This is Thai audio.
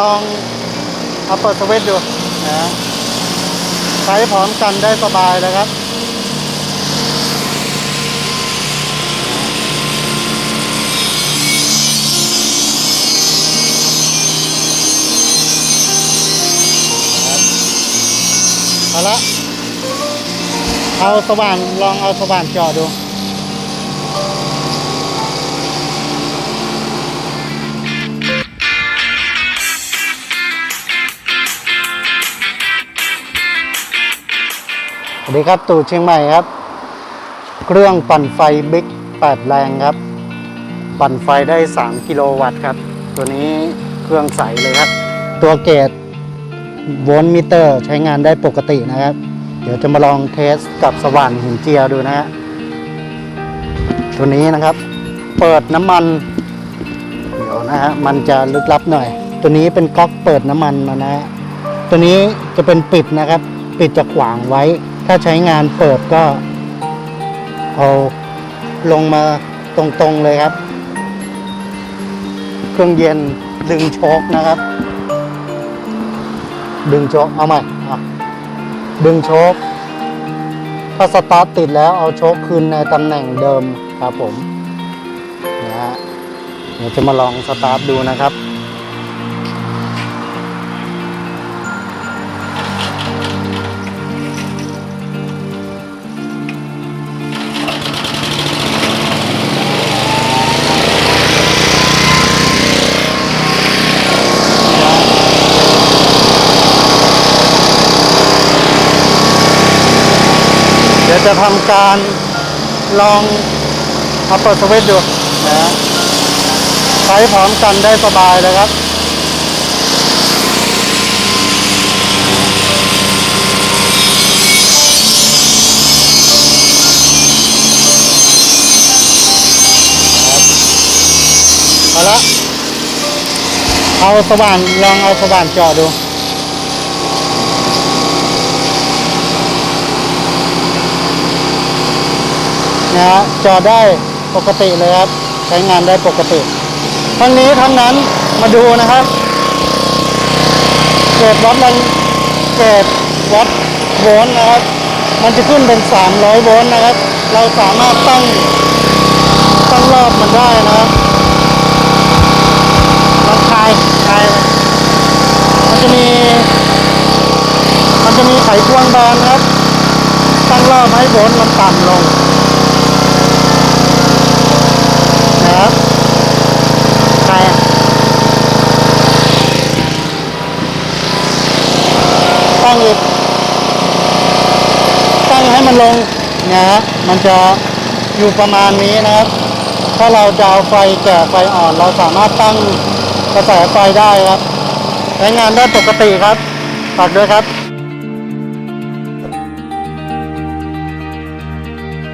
ลองเอาเปิดสวิตช์ดูนะใช้พร้อมกันได้สบายเลยครับ เอาละเอาสว่านลองเอาสว่านเจาะดู สวัสดีครับตู่เชียงใหม่ครับ เครื่องปั่นไฟบิ๊ก8แรงครับ ปั่นไฟได้ 3 กิโลวัตต์ครับ ตัวนี้เครื่องใสเลยครับ ตัวเกจโวลต์มิเตอร์ใช้งานได้ปกตินะครับ เดี๋ยวจะมาลองเทสกับสว่านหินเจียดูนะฮะตัวนี้นะครับ เปิดน้ำมัน เดี๋ยวนะฮะมันจะลึกลับหน่อย ตัวนี้เป็นก๊อกเปิดน้ำมันมานะฮะตัวนี้จะเป็นปิดนะครับ ปิดจะขวางไว้ ถ้าใช้งานเปิดก็ เอาลงมาตรงๆเลยครับ เครื่องเย็นดึงโชคนะครับ ดึงโชคเอาใหม่ดึงโชคถ้าสตาร์ทติดแล้วเอาโชคคืนในตำแหน่งเดิมครับผมนะฮะเดี๋ยวจะมาลองสตาร์ทดูนะครับ ดี๋ยวจะทำการลองเอาเปิดสวิตช์ดูนะฮะใช้พร้อมกันได้สบายเลยครับเอาละเอาสว่านลองเอาสว่านเจาะดู นะฮะจอดได้ปกติเลยครับ ใช้งานได้ปกติทั้งนี้ทั้งนั้นมาดูนะครับเกรดวัดมันเกรดวัดโวลต์นะครับ มันจะขึ้นเป็น 300 โวลต์นะครับ เราสามารถตั้งตั้งรอบมันได้นะครับคลายคลายเลยมันจะมี มันจะมีไขควงแบนนะครับ ตั้งรอบให้โวลต์มันต่ำลง นะ ครับใครอะตั้งอีกตั้งให้มันลงนะฮะมันจะอยู่ประมาณนี้นะครับ ถ้าเราจะเอาไฟแก่ไฟอ่อน เราสามารถตั้งกระแสไฟได้ครับ ใช้งานได้ปกติครับฝากด้วยครับ